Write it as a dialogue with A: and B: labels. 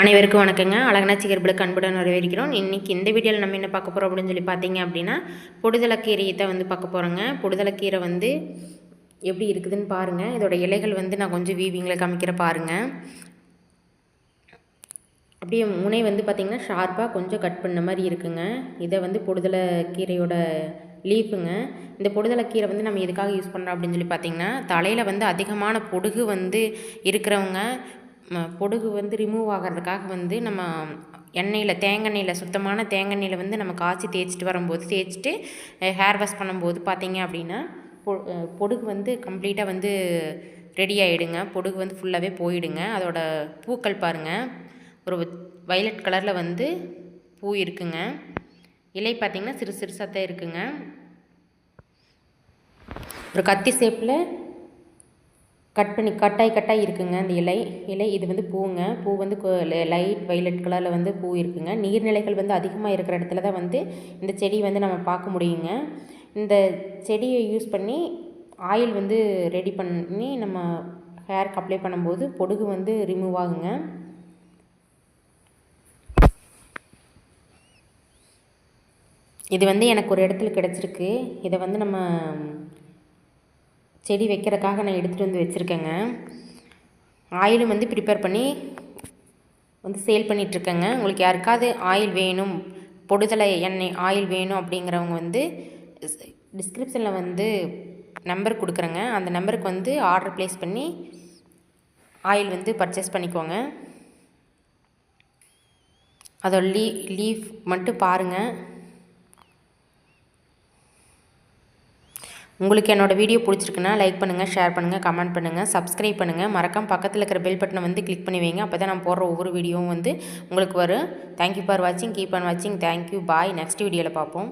A: அனைவருக்கும் வணக்கங்க. அழகனா சிகர்பிளுக்கு அன்புடன் வரவேற்கிறோம். இன்றைக்கி இந்த வீடியோவில் நம்ம என்ன பார்க்க போகிறோம் அப்படின்னு சொல்லி பார்த்தீங்க அப்படின்னா பொடுதலக்கீரையை தான் வந்து பார்க்க போகிறோங்க பொடுதலக்கீரை வந்து எப்படி இருக்குதுன்னு பாருங்கள் இதோட இலைகள் வந்து நான் கொஞ்சம் வீவிங்கில் காமிக்கிற பாருங்கள் அப்படியே முனை வந்து பார்த்திங்கன்னா ஷார்ப்பாக கொஞ்சம் கட் பண்ண மாதிரி இருக்குங்க. இதை வந்து பொடுதலை கீரையோட லீஃபுங்க இந்த பொடுதலை கீரை வந்து நம்ம எதுக்காக யூஸ் பண்ணுறோம் அப்படின்னு சொல்லி பார்த்தீங்கன்னா தலையில் வந்து அதிகமான பொடுகு வந்து இருக்கிறவங்க பொடுகு வந்து ரிமூவ் ஆகிறதுக்காக வந்து நம்ம எண்ணெயில் தேங்காய்நெய்யில் சுத்தமான தேங்காய்நெய்யில் வந்து நம்ம காய்ச்சி தேய்ச்சிட்டு வரும்போது தேய்ச்சிட்டு ஹேர் வாஷ் பண்ணும்போது பார்த்தீங்க அப்படின்னா பொ பொடுகு வந்து கம்ப்ளீட்டாக வந்து ரெடி ஆகிடுங்க பொடுகு வந்து ஃபுல்லாகவே போயிடுங்க. அதோட பூக்கள் பாருங்கள் ஒரு வயலட் கலரில் வந்து பூ இருக்குங்க. இலை பார்த்திங்கன்னா சிறு சிறுசாக தான் இருக்குங்க. ஒரு கத்தி ஷேப்பில் கட் பண்ணி கட்டாய் கட்டாய் இருக்குங்க அந்த இலை. இலை இது வந்து பூங்க. பூ வந்து லைட் வைலட் கலரில் வந்து பூ இருக்குங்க. நீர்நிலைகள் வந்து அதிகமாக இருக்கிற இடத்துல தான் வந்து இந்த செடி வந்து நம்ம பார்க்க முடியுங்க. இந்த செடியை யூஸ் பண்ணி ஆயில் வந்து ரெடி பண்ணி நம்ம ஹேருக்கு அப்ளை பண்ணும்போது பொடுகு வந்து ரிமூவ் ஆகுங்க. இது வந்து எனக்கு ஒரு இடத்துல கிடச்சிருக்கு. இதை வந்து நம்ம செடி வைக்கிறதுக்காக நான் எடுத்துகிட்டு வந்து வச்சுருக்கேங்க. ஆயிலும் வந்து ப்ரிப்பேர் பண்ணி வந்து சேல் பண்ணிகிட்ருக்கேங்க உங்களுக்கு யாருக்காவது ஆயில் வேணும் பொடுதலை எண்ணெய் ஆயில் வேணும் அப்படிங்கிறவங்க வந்து டிஸ்கிரிப்ஷனில் வந்து நம்பர் கொடுக்குறேங்க. அந்த நம்பருக்கு வந்து ஆர்டர் ப்ளேஸ் பண்ணி ஆயில் வந்து பர்ச்சேஸ் பண்ணிக்கோங்க. அதோட லீ லீஃப் மட்டும் பாருங்கள் உங்களுக்கு என்னோட வீடியோ பிடிச்சிருக்குன்னா லைக் பண்ணுங்கள் ஷேர் பண்ணுங்கள் கமெண்ட் பண்ணுங்கள் சப்ஸ்கிரைப் பண்ணுங்கள் மறக்காம பக்கத்தில் இருக்கிற பெல் பட்டனை வந்து கிளிக் பண்ணி வைங்க. அப்போ தான் நான் போடுற ஒவ்வொரு வீடியோவும் வந்து உங்களுக்கு வரும். தேங்க்யூ ஃபார் வாட்சிங் கீப் ஆன் வாட்சிங் தேங்க்யூ பாய் நெக்ஸ்ட் வீடியோவில் பார்ப்போம்.